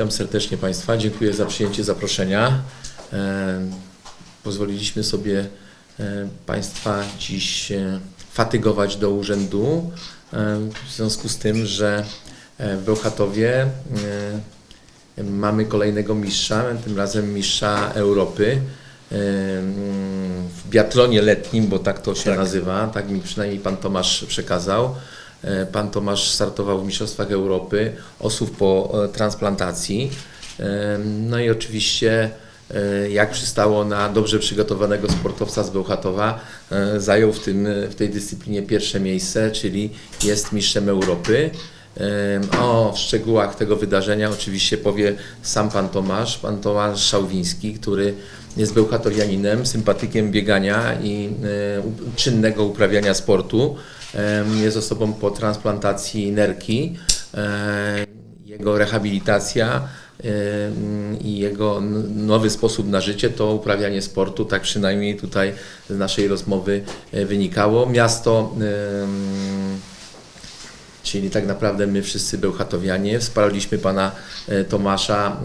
Witam serdecznie Państwa. Dziękuję za przyjęcie zaproszenia. E, Pozwoliliśmy sobie e, Państwa dziś e, fatygować do urzędu w związku z tym, że w Bełchatowie mamy kolejnego mistrza, tym razem mistrza Europy w biatlonie letnim, bo tak to się Tak. nazywa, tak mi przynajmniej Pan Tomasz przekazał. E, Pan Tomasz startował w Mistrzostwach Europy osób po e, transplantacji. E, No i oczywiście, jak przystało na dobrze przygotowanego sportowca z Bełchatowa, zajął w, tym, w tej dyscyplinie pierwsze miejsce, czyli jest mistrzem Europy. O szczegółach tego wydarzenia oczywiście powie sam pan Tomasz, pan Tomasz Szałwiński, który jest bełchatowianinem, sympatykiem biegania i czynnego uprawiania sportu. Jest osobą po transplantacji nerki. Jego rehabilitacja i jego nowy sposób na życie to uprawianie sportu, tak przynajmniej tutaj z naszej rozmowy e, wynikało. Miasto Czyli tak naprawdę my wszyscy Bełchatowianie wsparliśmy pana e, Tomasza e,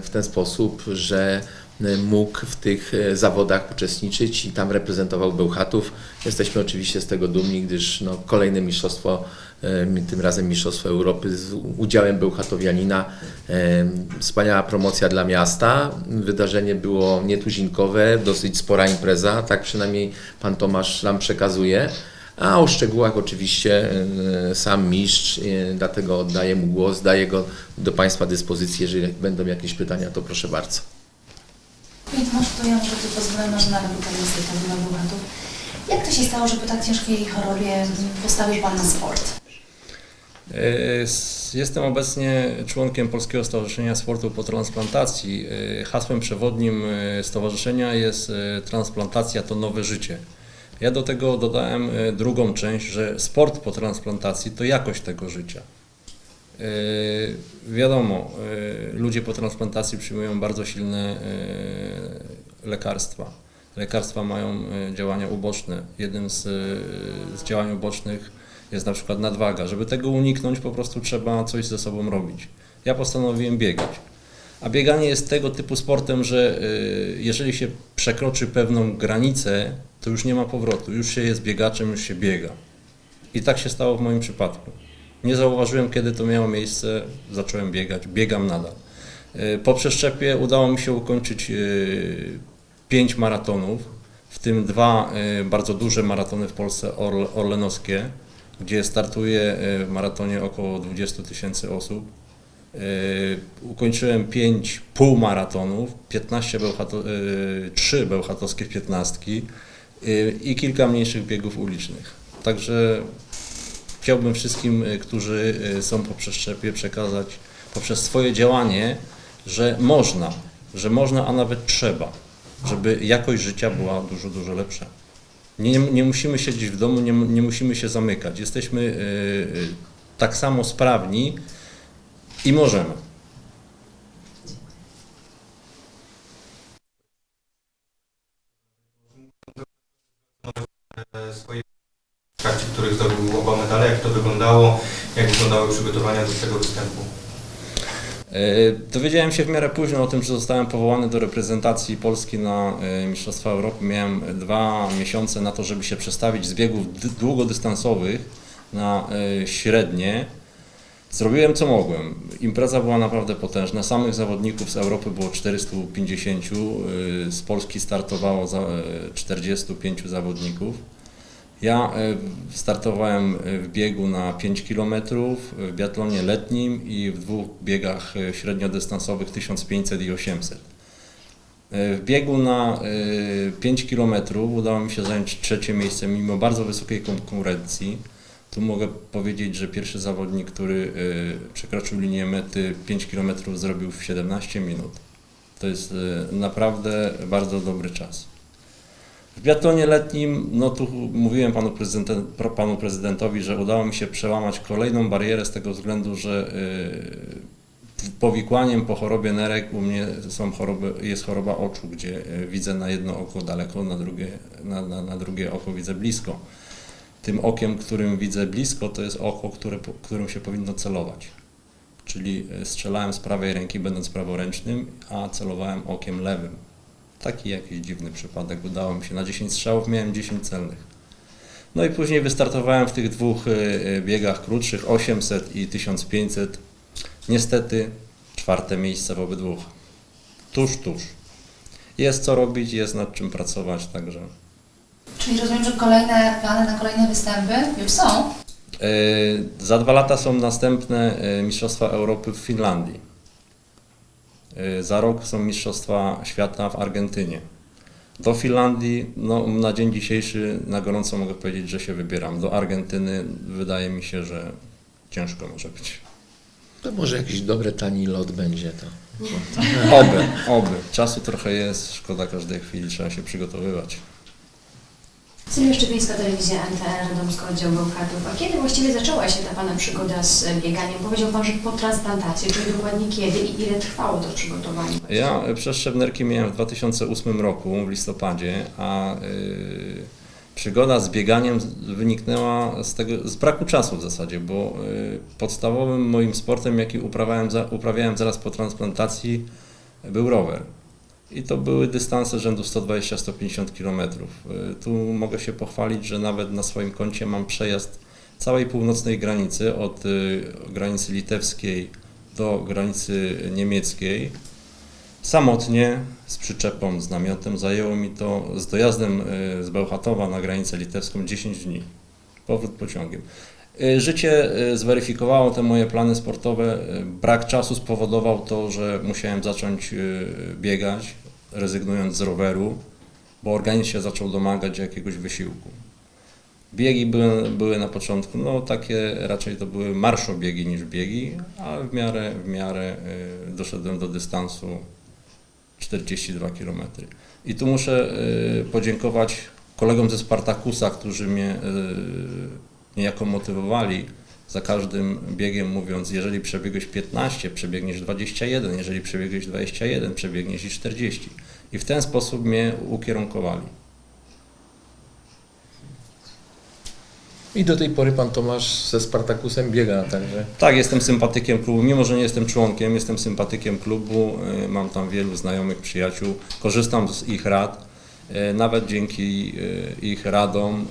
w ten sposób, że mógł w tych e, zawodach uczestniczyć i tam reprezentował Bełchatów. Jesteśmy oczywiście z tego dumni, gdyż no, kolejne mistrzostwo, e, tym razem Mistrzostwo Europy z udziałem Bełchatowianina. E, Wspaniała promocja dla miasta. Wydarzenie było nietuzinkowe, dosyć spora impreza, tak przynajmniej pan Tomasz nam przekazuje. A o szczegółach oczywiście e, sam mistrz, e, dlatego oddaję mu głos, daję go do Państwa dyspozycji. Jeżeli będą jakieś pytania, to proszę bardzo. Panie Tomaszu, to ja może tu pozwolę na żonę Lukariusa Kamila Bułatów. Jak to się stało, że po tak ciężkiej chorobie postawił Pan na sport? E, Jestem obecnie członkiem Polskiego Stowarzyszenia Sportu po Transplantacji. E, Hasłem przewodnim e, stowarzyszenia jest transplantacja to nowe życie. Ja do tego dodałem drugą część, że sport po transplantacji to jakość tego życia. E, Wiadomo, e, ludzie po transplantacji przyjmują bardzo silne e, lekarstwa. Lekarstwa mają działania uboczne. Jednym z, z działań ubocznych jest na przykład nadwaga. Żeby tego uniknąć, po prostu trzeba coś ze sobą robić. Ja postanowiłem biegać. A bieganie jest tego typu sportem, że jeżeli się przekroczy pewną granicę, to już nie ma powrotu. Już się jest biegaczem, już się biega. I tak się stało w moim przypadku. Nie zauważyłem, kiedy to miało miejsce, zacząłem biegać, biegam nadal. Y, Po przeszczepie udało mi się ukończyć y, pięć maratonów, w tym dwa y, bardzo duże maratony w Polsce orl- orlenowskie, gdzie startuje w maratonie około 20 tysięcy osób. Ukończyłem 5 półmaratonów, 15 bełchato, y, 3 bełchatowskie piętnastki y, i kilka mniejszych biegów ulicznych. Także chciałbym wszystkim, y, którzy y, są po przeszczepie przekazać poprzez swoje działanie, że można, że można, a nawet trzeba, żeby jakość życia była dużo, dużo lepsza. Nie, nie musimy siedzieć w domu, nie, nie musimy się zamykać. Jesteśmy y, y, tak samo sprawni i możemy. swoje których zdobył oba medale. Jak to wyglądało? Jak wyglądały przygotowania do tego występu? E, Dowiedziałem się w miarę późno o tym, że zostałem powołany do reprezentacji Polski na e, Mistrzostwa Europy. Miałem dwa miesiące na to, żeby się przestawić z biegów długodystansowych na e, średnie. Zrobiłem co mogłem. Impreza była naprawdę potężna. Samych zawodników z Europy było 450. e, Z Polski startowało za- e, 45 zawodników. Ja e, startowałem e, w biegu na 5 km, w biatlonie letnim i w dwóch biegach e, średniodystansowych 1500 i 800. E, W biegu na e, 5 km udało mi się zająć trzecie miejsce mimo bardzo wysokiej konkurencji. Tu mogę powiedzieć, że pierwszy zawodnik, który przekroczył linię mety 5 km zrobił w 17 minut. To jest naprawdę bardzo dobry czas. W biatlonie letnim, no tu mówiłem panu, prezydenta, pro- panu prezydentowi, że udało mi się przełamać kolejną barierę z tego względu, że yy, powikłaniem po chorobie nerek u mnie są choroby, jest choroba oczu, gdzie y, widzę na jedno oko daleko, na drugie, na, na, na drugie oko widzę blisko. Tym okiem, którym widzę blisko, to jest oko, które, którym się powinno celować. czyli y, strzelałem z prawej ręki będąc praworęcznym, a celowałem okiem lewym. Taki jakiś dziwny przypadek, udało mi się. Na 10 strzałów miałem 10 celnych. No i później wystartowałem w tych dwóch y, y, biegach krótszych, 800 i 1500. Niestety czwarte miejsce w obydwu. Tuż, tuż. Jest co robić, jest nad czym pracować, także... Czyli rozumiem, że kolejne plany na kolejne występy już są. Y, Za dwa lata są następne y, Mistrzostwa Europy w Finlandii. Y, Za rok są Mistrzostwa Świata w Argentynie. Do Finlandii, no, na dzień dzisiejszy na gorąco mogę powiedzieć, że się wybieram. Do Argentyny wydaje mi się, że ciężko może być. To może jakiś dobry, tani lot będzie to. Oby, oby. Czasu trochę jest, szkoda każdej chwili, trzeba się przygotowywać. Sylwia Szczepińska, Telewizja NTR, Radomsko, Oddział Bełchatów. A kiedy właściwie zaczęła się ta Pana przygoda z bieganiem? Powiedział Pan, że po transplantacji, czyli dokładnie kiedy i ile trwało to przygotowanie? Ja przeszczep nerki miałem w 2008 roku, w listopadzie, a y, przygoda z bieganiem wyniknęła z, tego, z braku czasu w zasadzie, bo y, podstawowym moim sportem, jaki uprawiałem, za, uprawiałem zaraz po transplantacji, był rower. I to były dystanse rzędu 120-150 km. Y, Tu mogę się pochwalić, że nawet na swoim koncie mam przejazd całej północnej granicy, od y, granicy litewskiej do granicy niemieckiej. Samotnie, z przyczepą, z namiotem. Zajęło mi to z dojazdem y, z Bełchatowa na granicę litewską 10 dni. Powrót pociągiem. Y, Życie y, zweryfikowało te moje plany sportowe. Y, Brak czasu spowodował to, że musiałem zacząć biegać, rezygnując z roweru, bo organizm się zaczął domagać jakiegoś wysiłku. Biegi były, były na początku, no takie raczej to były marszobiegi niż biegi, ale w miarę, w miarę doszedłem do dystansu 42 km. I tu muszę podziękować kolegom ze Spartakusa, którzy mnie niejako motywowali za każdym biegiem, mówiąc, jeżeli przebiegłeś 15, przebiegniesz 21, jeżeli przebiegłeś 21, przebiegniesz i 40. I w ten sposób mnie ukierunkowali. I do tej pory pan Tomasz ze Spartakusem biega, także Tak, jestem sympatykiem klubu, mimo że nie jestem członkiem, jestem sympatykiem klubu, y, mam tam wielu znajomych, przyjaciół, korzystam z ich rad. Y, Nawet dzięki y, ich radom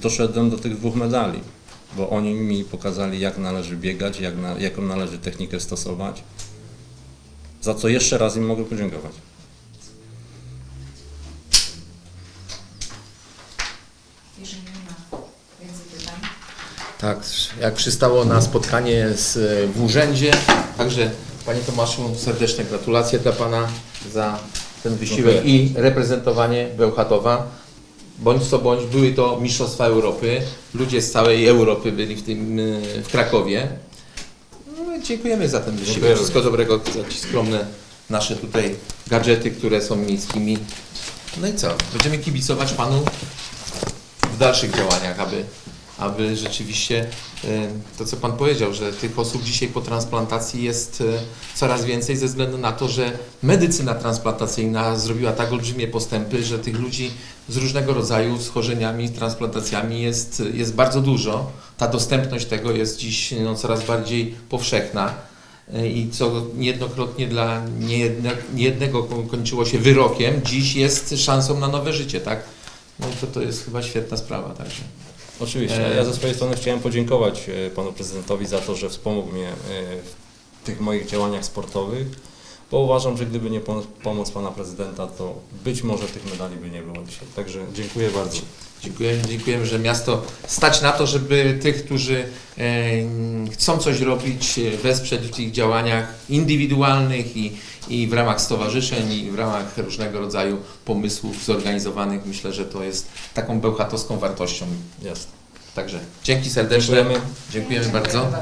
doszedłem do tych dwóch medali, bo oni mi pokazali, jak należy biegać, jak na, jaką należy technikę stosować, za co jeszcze raz im mogę podziękować. Jeżeli nie ma więcej pytań. tak, jak przystało na spotkanie z, w urzędzie. Także Panie Tomaszu, serdeczne gratulacje dla Pana za ten wysiłek Dziękuję. i reprezentowanie Bełchatowa. Bądź co bądź, były to Mistrzostwa Europy. Ludzie z całej Europy byli w tym y, w Krakowie. No, i dziękujemy za ten wysiłek. Wszystko dobrego, za ci skromne nasze tutaj gadżety, które są miejskimi. No i co? Będziemy kibicować Panu w dalszych działaniach, aby, aby rzeczywiście e, to, co Pan powiedział, że tych osób dzisiaj po transplantacji jest e, coraz więcej ze względu na to, że medycyna transplantacyjna zrobiła tak olbrzymie postępy, że tych ludzi z różnego rodzaju schorzeniami, transplantacjami jest, jest bardzo dużo. Ta dostępność tego jest dziś no, coraz bardziej powszechna. E, I co niejednokrotnie dla niejedne, niejednego ko- kończyło się wyrokiem, dziś jest szansą na nowe życie, tak? No to, to jest chyba świetna sprawa, także. Oczywiście. E, Ja ze swojej strony chciałem podziękować e, panu prezydentowi za to, że wspomógł mnie e, w tych moich działaniach sportowych, bo uważam, że gdyby nie pom- pomoc pana prezydenta, to być może tych medali by nie było dzisiaj. Także dziękuję bardzo. Dziękujemy, dziękujemy, że miasto stać na to, żeby tych, którzy e, chcą coś robić, wesprzeć w tych działaniach indywidualnych i, i w ramach stowarzyszeń, i w ramach różnego rodzaju pomysłów zorganizowanych. Myślę, że to jest taką bełchatowską wartością. Jasne. Także dzięki serdeczne. Dziękujemy. Dziękujemy bardzo.